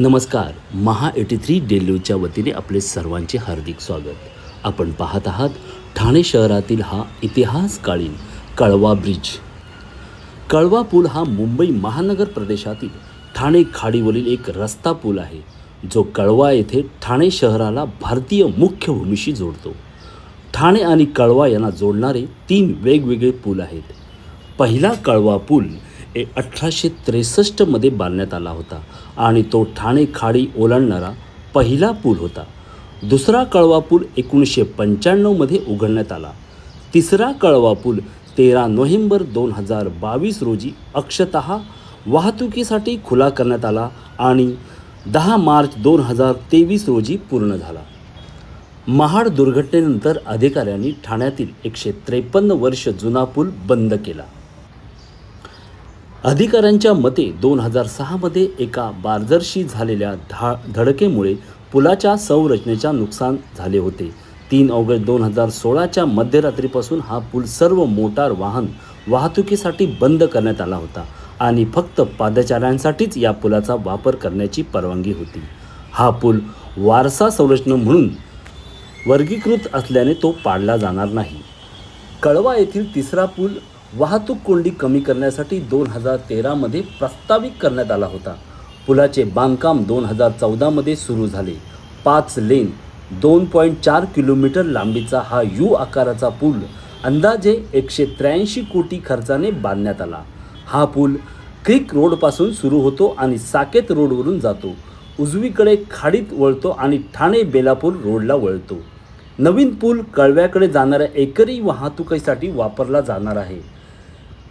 नमस्कार महा eighty three डेल्यूच्या वतीने आपले सर्वांचे हार्दिक स्वागत. आपण पाहत आहात ठाणे शहरातील हा इतिहासकालीन कळवा ब्रिज. कळवा पूल हा मुंबई महानगर प्रदेशातील ठाणे खाडीवरील एक रस्ता पूल आहे जो कळवा येथे ठाणे शहराला भारतीय मुख्य भूमीशी जोडतो. ठाणे आणि कळवा यांना जोडणारे तीन वेगवेगळे पूल आहेत. पहिला कळवा पूल ए अठराशे त्रेसष्टमध्ये बांधण्यात आला होता आणि तो ठाणे खाडी ओलांडणारा पहिला पूल होता. दुसरा कळवा पूल एकोणीसशे पंच्याण्णवमध्ये उघडण्यात आला. तिसरा कळवा पूल तेरा नोव्हेंबर दोन हजार बावीस रोजी अक्षतः वाहतुकीसाठी खुला करण्यात आला आणि दहा मार्च दोन हजार तेवीस रोजी पूर्ण झाला. महाड दुर्घटनेनंतर अधिकाऱ्यांनी ठाण्यातील एकशे त्रेपन्न वर्ष जुना पूल बंद केला. अधिकाऱ्यांच्या मते दोन हजार सहामध्ये एका बारदर्शी झालेल्या धा धडकेमुळे पुलाच्या संरचनेच्या नुकसान झाले होते. तीन ऑगस्ट दोन हजार सोळाच्या मध्यरात्रीपासून हा पूल सर्व मोटार वाहन वाहतुकीसाठी बंद करण्यात आला होता आणि फक्त पादचाऱ्यांसाठीच या पुलाचा वापर करण्याची परवानगी होती. हा पूल वारसा संरचना म्हणून वर्गीकृत असल्याने तो पाडला जाणार नाही. कळवा येथील तिसरा पूल वाहतूक कोंडी कमी करण्यासाठी दोन हजार तेरामध्ये प्रस्तावित करण्यात आला होता. पुलाचे बांधकाम दोन हजार चौदामध्ये सुरू झाले. पाच लेन दोन पॉईंट चार किलोमीटर लांबीचा हा यू आकाराचा पूल अंदाजे एकशे त्र्याऐंशी कोटी खर्चाने बांधण्यात आला. हा पूल क्रिक रोडपासून सुरू होतो आणि साकेत रोडवरून जातो. उजवीकडे खाडीत वळतो आणि ठाणे बेलापूर रोडला वळतो. नवीन पूल कळव्याकडे जाणाऱ्या एकरी वाहतुकीसाठी वापरला जाणार आहे.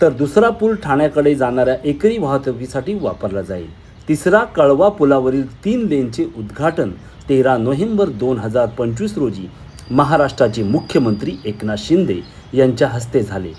तर दुसरा पूल ठाण्याकडे जाणाऱ्या एकरी वाहतुकीसाठी वापरला जाईल. तिसरा कळवा पुलावरील तीन लेनचे उद्घाटन तेरा नोव्हेंबर दोन हजार पंचवीस रोजी महाराष्ट्राचे मुख्यमंत्री एकनाथ शिंदे यांच्या हस्ते झाले.